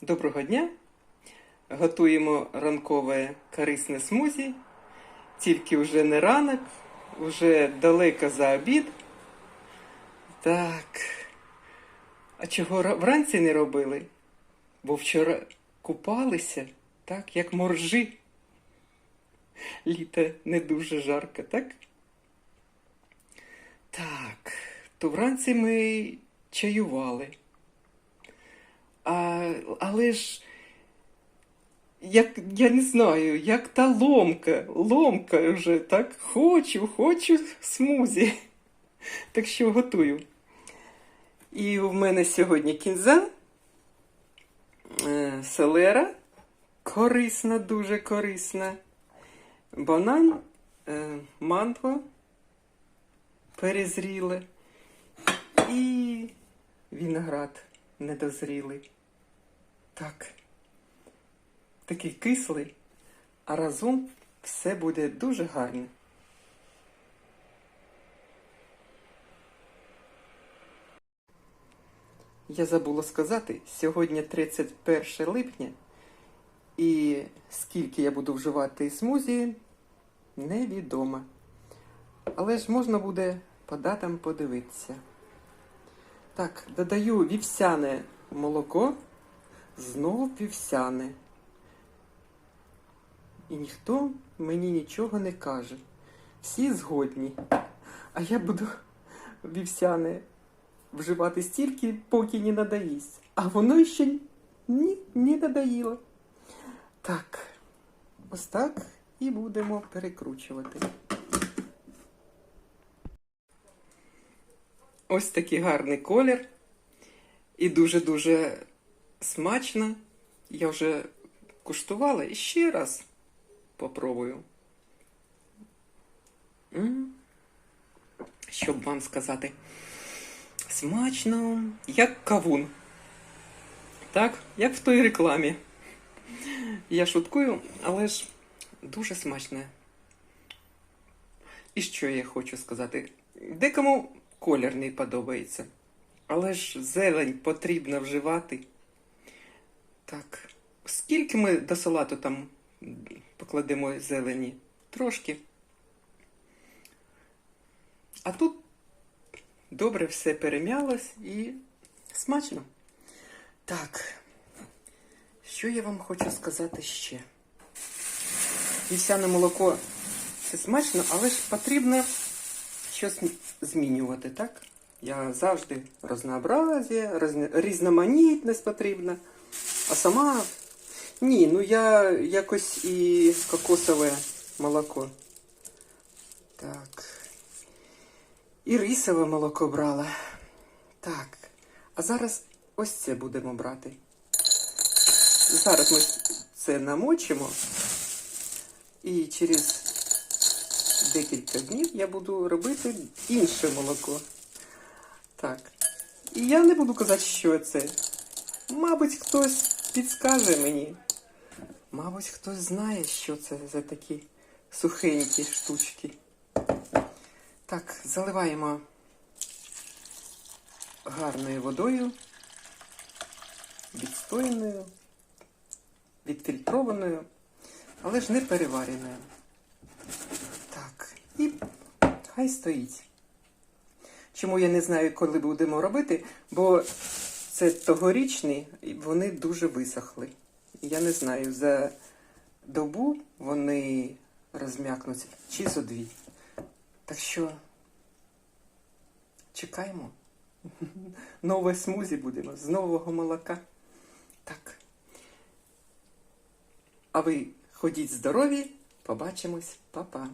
Доброго дня! Готуємо ранкове корисне смузі. Тільки вже не ранок, вже далеко за обід. Так. А чого вранці не робили? Бо вчора купалися, так, як моржі. Літо не дуже жарко, так? Так, то вранці ми чаювали. Але ж, як, я не знаю, як та ломка, ломка вже, так, хочу, хочу смузі. Так що готую. І в мене сьогодні кінза, е, селера, корисна, дуже корисна, банан, е, манго, перезріле і виноград недозрілий. Так. Такий кислий, а разом все буде дуже гарне. Я забула сказати, сьогодні 31 липня, і скільки я буду вживати смузі, невідомо. Але ж можна буде по датам подивитися. Так, додаю вівсяне молоко, знову вівсяне. І ніхто мені нічого не каже. Всі згодні. А я буду вівсяне вживати стільки, поки не надоїсть. А воно ще ні, не надоїло. Так, ось так і будемо перекручувати. Ось такий гарний колір. І дуже-дуже смачно. Я вже куштувала і ще раз попробую. М. Щоб вам сказати, смачно, як кавун. Так, як в той рекламі. Я шуткую, але ж дуже смачне. І що я хочу сказати? Декому колір не подобається. Але ж зелень потрібно вживати. Так, скільки ми до салату там покладемо зелені? Трошки. А тут добре все перем'ялось і смачно. Так, що я вам хочу сказати ще? Вівсяне молоко це смачно, але ж потрібно щось змінювати, так? Я завжди разнообразие, розне- різноманітність потрібна. А сама ні, ну я якось і кокосове молоко. Так. І рисове молоко брала. Так. А зараз ось це будемо брати. Зараз ми це намочимо. І через декілька днів я буду робити інше молоко. Так. І я не буду казати, що це. Мабуть, хтось підскаже мені. Мабуть, хтось знає, що це за такі сухенькі штучки. Так, заливаємо гарною водою, відстояною, відфільтрованою, але ж не перевареною. Так, і хай стоїть. Чому я не знаю, коли будемо робити, бо це тогорічні, вони дуже висохли. Я не знаю, за добу вони розм'якнуться чи за дві. Так що чекаємо. Нове смузі будемо з нового молока. Так. А ви ходіть здорові, побачимось, Па-па.